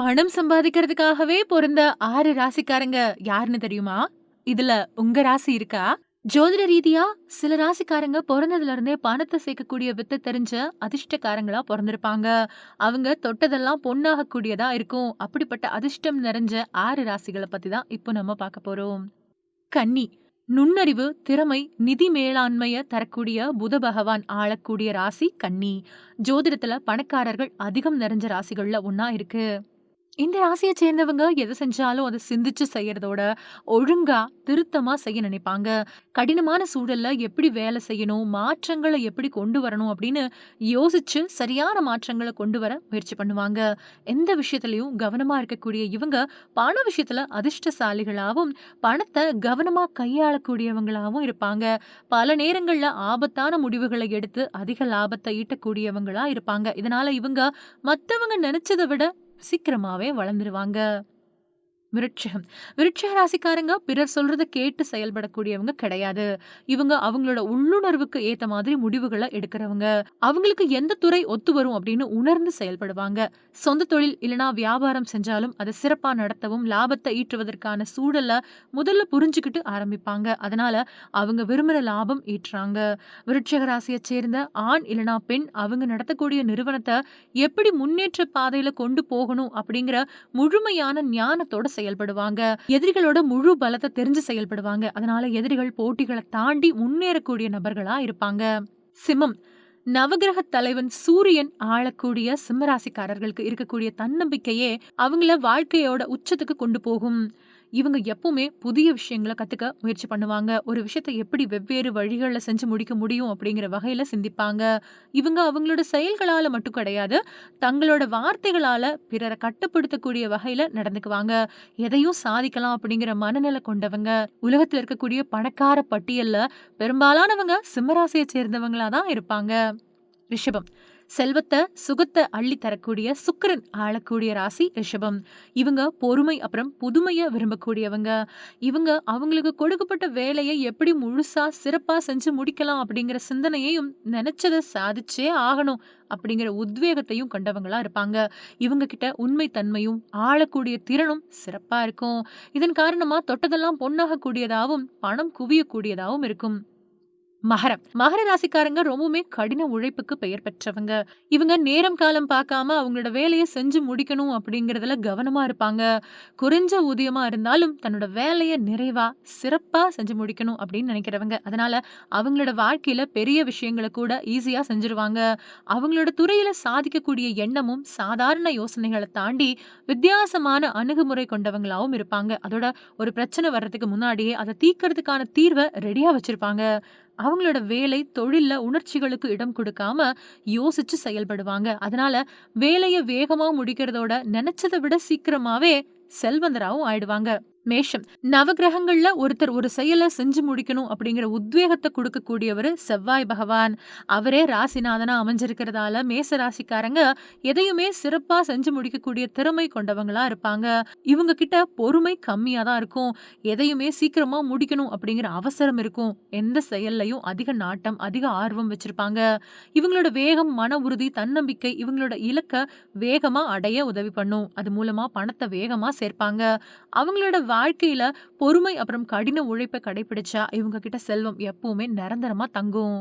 பணம் சம்பாதிக்கிறதுக்காகவே பிறந்த ஆறு ராசிக்காரங்க யாருன்னு தெரியுமா? இதுல உங்க ராசி இருக்கா? ஜோதிட ரீதியா சில ராசிக்காரங்க பிறந்ததுல இருந்தே பணத்தை சேர்க்கக்கூடிய வித்த தெரிஞ்ச அதிர்ஷ்டக்காரங்களா பிறந்திருப்பாங்க அவங்க தொட்டதெல்லாம் பொன்னாகக்கூடியதா இருக்கும். அப்படிப்பட்ட அதிர்ஷ்டம் நிறைஞ்ச ஆறு ராசிகளை பத்தி தான் இப்போ நம்ம பார்க்க போறோம். கன்னி நுண்ணறிவு, திறமை, நிதி மேலாண்மைய தரக்கூடிய புத பகவான் ஆளக்கூடிய ராசி கன்னி. ஜோதிடத்துல பணக்காரர்கள் அதிகம் நிறைஞ்ச ராசிகள்ல ஒன்னா இருக்கு. இந்த ராசியை சேர்ந்தவங்க எது செஞ்சாலும் அதை சிந்திச்சு செய்யறதோட, ஒழுங்கா, திருத்தமா செய்ய நினைப்பாங்க. கடினமான சூழல்ல எப்படி வேலை செய்யணும், மாற்றங்களை எப்படி கொண்டு வரணும் அப்படின்னு யோசிச்சு சரியான மாற்றங்களை கொண்டு வர முயற்சி பண்ணுவாங்க. எந்த விஷயத்திலையும் கவனமா இருக்கக்கூடிய இவங்க, பண விஷயத்துல அதிர்ஷ்டசாலிகளாகவும் பணத்தை கவனமா கையாளக்கூடியவங்களாகவும் இருப்பாங்க. பல நேரங்கள்ல ஆபத்தான முடிவுகளை எடுத்து அதிக லாபத்தை ஈட்டக்கூடியவங்களா இருப்பாங்க. இதனால இவங்க மற்றவங்க நினைச்சதை விட சீக்கிரமாவே வளர்ந்துருவாங்க. விருட்சகம் விருட்சக ராசிக்காரங்க பிறர் சொல்றத கேட்டு செயல்படக்கூடியவங்க கிடையாது. இவங்க அவங்களோட உள்ளுணர்வுக்கு ஏத்த மாதிரி முடிவுகளை எடுக்கிறவங்க. அவங்களுக்கு எந்த துறை ஒத்து வரும் அப்படின்னு உணர்ந்து செயல்படுவாங்க. சொந்த தொழில் இல்லனா வியாபாரம் செஞ்சாலும் அத சிறப்பா நடத்தவும், லாபத்தை ஈட்டுவதற்கான சூழலை முதல்ல புரிஞ்சுகிட்டு ஆரம்பிப்பாங்க. அதனால அவங்க விரும்புற லாபம் ஈட்டுறாங்க. விருட்சக ராசியை சேர்ந்த ஆண் இல்லனா பெண் அவங்க நடத்தக்கூடிய நிறுவனத்தை எப்படி முன்னேற்ற பாதையில கொண்டு போகணும் அப்படிங்கிற முழுமையான ஞானத்தோட செயல்படுவாங்க. எதிரிகளோட முழு பலத்தை தெரிஞ்சு செயல்படுவாங்க. அதனால எதிரிகள் போட்டிகளை தாண்டி முன்னேறக்கூடிய நபர்களா இருப்பாங்க. சிம்மம் நவகிரக தலைவன் சூரியன் ஆளக்கூடிய சிம்மராசிக்காரர்களுக்கு இருக்கக்கூடிய தன்னம்பிக்கையே அவங்கள வாழ்க்கையோட உச்சத்துக்கு கொண்டு போகும். இவங்க எப்பவுமே புதிய விஷயங்கள கத்துக்க முயற்சி பண்ணுவாங்க. ஒரு விஷயத்தை எப்படி வெவ்வேறு வழிகள்ல செஞ்சு முடிக்க முடியும் அப்படிங்கிற வகையில சிந்திப்பாங்க. இவங்க அவங்களோட செயல்களால மட்டும் கிடையாது, தங்களோட வார்த்தைகளால பிறரை கட்டுப்படுத்தக்கூடிய வகையில நடந்துக்குவாங்க. எதையும் சாதிக்கலாம் அப்படிங்கிற மனநிலை கொண்டவங்க. உலகத்துல இருக்கக்கூடிய பணக்கார பட்டியல்ல பெரும்பாலானவங்க சிம்மராசியை சேர்ந்தவங்களாக சேர்ந்தவங்களா தான் இருப்பாங்க. ரிஷபம் செல்வத்த, சுகத்த அள்ளி தரக்கூடிய சுக்கரன் ஆளக்கூடிய ராசி ரிஷபம். இவங்க பொறுமை அப்புறம் புதுமைய விரும்பக்கூடியவங்க. இவங்க அவங்களுக்கு கொடுக்கப்பட்ட வேலையை எப்படி முழுசா, சிறப்பா செஞ்சு முடிக்கலாம் அப்படிங்கிற சிந்தனையையும், நினைச்சத சாதிச்சே ஆகணும் அப்படிங்கிற உத்வேகத்தையும் கொண்டவங்களா இருப்பாங்க. இவங்க கிட்ட உண்மை தன்மையும், ஆளக்கூடிய திறனும் சிறப்பா இருக்கும். இதன் காரணமா தொட்டதெல்லாம் பொன்னாகக்கூடியதாவும், பணம் குவியக்கூடியதாவும் இருக்கும். மகரம் மகர ராசிக்காரங்க ரொம்பவுமே கடின உழைப்புக்கு பெயர் பெற்றவங்க. இவங்க நேரம் காலம் பார்க்காம அவங்களோட வேலையை செஞ்சு முடிக்கணும் அப்படிங்கறதுல கவனமா இருப்பாங்க. குறைஞ்ச ஊதியமா இருந்தாலும் தன்னோட வேலைய நிறைவா, சிறப்பா செஞ்சு முடிக்கணும் அப்படின்னு நினைக்கிறவங்க. அதனால அவங்களோட வாழ்க்கையில பெரிய விஷயங்கள கூட ஈஸியா செஞ்சுருவாங்க. அவங்களோட துறையில சாதிக்கக்கூடிய எண்ணமும், சாதாரண யோசனைகள தாண்டி வித்தியாசமான அணுகுமுறை கொண்டவங்களாவும் இருப்பாங்க. அதோட ஒரு பிரச்சனை வர்றதுக்கு முன்னாடியே அத தீர்க்கறதுக்கான தீர்வ ரெடியா வச்சிருப்பாங்க. அவங்களோட வேலை, தொழில்ல உணர்ச்சிகளுக்கு இடம் கொடுக்காம யோசிச்சு செயல்படுவாங்க. அதனால வேலையை வேகமா முடிக்கிறதோட நினைச்சத விட சீக்கிரமாவே செல்வந்தராவும் ஆயிடுவாங்க. மேஷம் நவகிரகங்கள்ல ஒருத்தர் ஒரு செயல செஞ்சு முடிக்கணும் அப்படிங்கிற உத்வேகத்தை கொடுக்கக்கூடியவர் செவ்வாய் பகவான். அவரே ராசிநாதனா அமைஞ்சிருக்கிறதால மேச ராசிக்காரங்க எதையுமே சிறப்பா செஞ்சு முடிக்கக்கூடிய திறமை கொண்டவங்களா இருப்பாங்க. இவங்க கிட்ட பொறுமை கம்மியா தான் இருக்கும். எதையுமே சீக்கிரமா முடிக்கணும் அப்படிங்கிற அவசரம் இருக்கும். எந்த செயல்லயும் அதிக நாட்டம், அதிக ஆர்வம் வச்சிருப்பாங்க. இவங்களோட வேகம், மன உறுதி, தன்னம்பிக்கை இவங்களோட இலக்க வேகமா அடைய உதவி பண்ணும். அது மூலமா பணத்தை வேகமா சேர்ப்பாங்க. அவங்களோட வாழ்க்கையில பொறுமை அப்புறம் கடின உழைப்ப கடைபிடிச்சா இவங்க கிட்ட செல்வம் எப்பவுமே நிரந்தரமா தங்கும்.